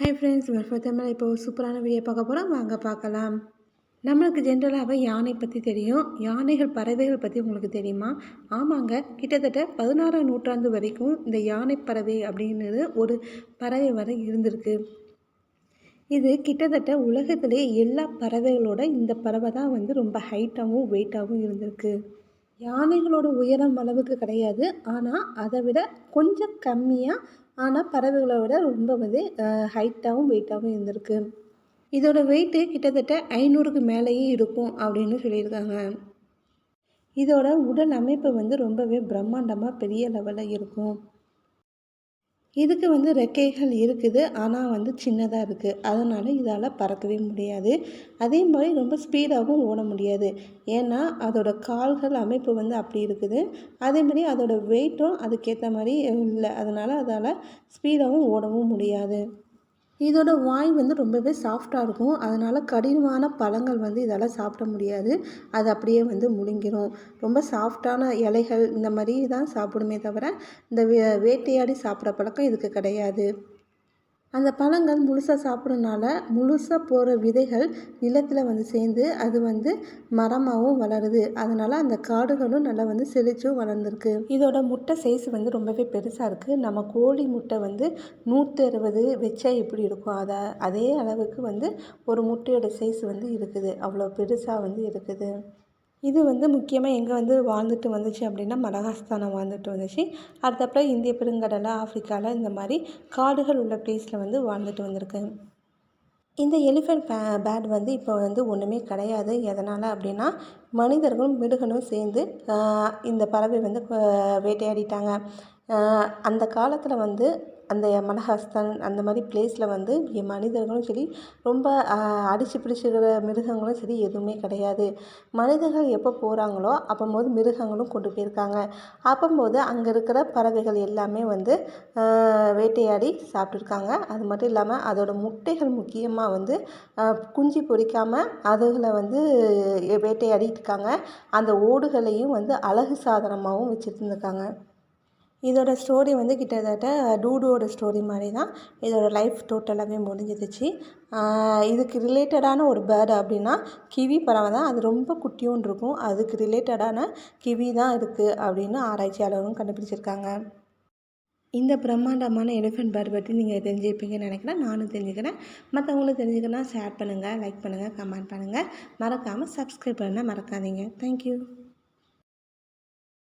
Hi friends welfare Tamil இப்போ ஒரு சூப்பரான வீடியோ பார்க்க போகிறோம் வாங்க பார்க்கலாம். நம்மளுக்கு ஜென்ரலாகவே யானை பற்றி தெரியும். யானைகள் பறவைகள் பற்றி உங்களுக்கு தெரியுமா? ஆமாங்க. கிட்டத்தட்ட பதினாறாம் நூற்றாண்டு வரைக்கும் இந்த யானை பறவை அப்படிங்கிறது ஒரு பறவை வரை இருந்திருக்கு. இது கிட்டத்தட்ட உலகத்திலே எல்லா பறவைகளோட இந்த பறவை தான் வந்து ரொம்ப ஹைட்டாகவும் வெயிட்டாகவும் இருந்திருக்கு. யானைகளோட உயரம் அளவுக்கு கிடையாது. ஆனால் அதை விட கொஞ்சம் கம்மியாக ஆனால் பறவைகளை விட ரொம்ப வந்து ஹைட்டாகவும் வெயிட்டாகவும் இருந்திருக்கு. இதோட வெயிட்டு கிட்டத்தட்ட ஐநூறுக்கு மேலேயே இருக்கும் அப்படின்னு சொல்லியிருக்காங்க. இதோட உடல் அமைப்பு வந்து ரொம்பவே பிரம்மாண்டமாக பெரிய லெவலில் இருக்கும். இதுக்கு வந்து ரெக்கைகள் இருக்குது ஆனால் வந்து சின்னதாக இருக்குது அதனால் இதால் பறக்கவே முடியாது. அதே மாதிரி ரொம்ப ஸ்பீடாகவும் ஓட முடியாது. ஏன்னா அதோட கால்கள் அமைப்பு வந்து அப்படி இருக்குது. அதே மாதிரி அதோட வெயிட்டும் அதுக்கேற்ற மாதிரி இல்லை. அதனால் அதால் ஸ்பீடாகவும் ஓடவும் முடியாது. இதோட வாய் வந்து ரொம்பவே சாஃப்டாக இருக்கும். அதனால் கடினமான பழங்கள் வந்து இதால் சாப்பிட முடியாது. அது அப்படியே வந்து முழுங்கிரும். ரொம்ப சாஃப்டான இலைகள் இந்த மாதிரி தான் சாப்பிடுமே தவிர இந்த வே வேட்டையாடி சாப்பிட்ற பழக்கம் இதுக்கு கிடையாது. அந்த பழங்கள் முழுசாக சாப்பிட்றனால முழுசாக போகிற விதைகள் நிலத்தில் வந்து சேர்ந்து அது வந்து மரமாகவும் வளருது. அதனால் அந்த காடுகளும் நல்லா வந்து செழிச்சும் வளர்ந்துருக்கு. இதோட முட்டை சைஸ் வந்து ரொம்பவே பெருசாக இருக்குது நம்ம கோழி முட்டை வந்து நூற்றி அறுபது வச்சா எப்படி இருக்கும்? அதை அதே அளவுக்கு வந்து ஒரு முட்டையோட சைஸ் வந்து இருக்குது. அவ்வளோ பெருசாக வந்து இருக்குது. இது வந்து முக்கியமாக எங்கே வந்து வாழ்ந்துட்டு வந்துச்சு அப்படின்னா மடகாஸ்தானம் வாழ்ந்துட்டு வந்துச்சு. அடுத்தப்பறம் இந்திய பெருங்கடலை ஆஃப்ரிக்காவில் இந்த மாதிரி காடுகள் உள்ள பிளேஸில் வந்து வாழ்ந்துட்டு வந்திருக்கு. இந்த எலிஃபெண்ட் பே பேட் வந்து இப்போ வந்து ஒன்றுமே கிடையாது. எதனால் அப்படின்னா மனிதர்களும் மிருகனும் சேர்ந்து இந்த பறவை வந்து வேட்டையாடிட்டாங்க. அந்த காலத்தில் வந்து அந்த மனஹஸ்தன் அந்த மாதிரி ப்ளேஸில் வந்து மனிதர்களும் சரி ரொம்ப அடித்து பிடிச்சிக்கிற மிருகங்களும் சரி எதுவுமே கிடையாது. மனிதர்கள் எப்போ போகிறாங்களோ அப்போம்போது மிருகங்களும் கொண்டு போயிருக்காங்க. அப்போம்போது அங்கே இருக்கிற பறவைகள் எல்லாமே வந்து வேட்டையாடி சாப்பிட்ருக்காங்க அது மட்டும் இல்லாமல் அதோட முட்டைகள் முக்கியமாக வந்து குஞ்சு பொறிக்காமல் அதுகளை வந்து வேட்டையாடிட்டு இருக்காங்க. அந்த ஓடுகளையும் வந்து அழகு சாதனமாகவும் வச்சுருந்துருக்காங்க. இதோட ஸ்டோரி வந்து கிட்டத்தட்ட டூடோட ஸ்டோரி மாதிரி தான் இதோட லைஃப் டோட்டலாகவே முடிஞ்சிருச்சு இதுக்கு ரிலேட்டடான ஒரு பேர்டு அப்படின்னா கிவி பறவை தான். அது ரொம்ப குட்டியும் இருக்கும். அதுக்கு ரிலேட்டடான கிவி தான் இருக்குது அப்படின்னு ஆராய்ச்சியாளரும் கண்டுபிடிச்சிருக்காங்க. இந்த பிரம்மாண்டமான எலிஃபெண்ட் பேர்டு பற்றி நீங்கள் தெரிஞ்சுப்பீங்கன்னு நினைக்கிறேன். நானும் தெரிஞ்சுக்கிறேன். மற்றவங்களும் தெரிஞ்சுக்கணும் ஷேர் பண்ணுங்கள் லைக் பண்ணுங்கள் கமெண்ட் பண்ணுங்கள் மறக்காமல் சப்ஸ்கிரைப் பண்ண மறக்காதீங்க. தேங்க்யூ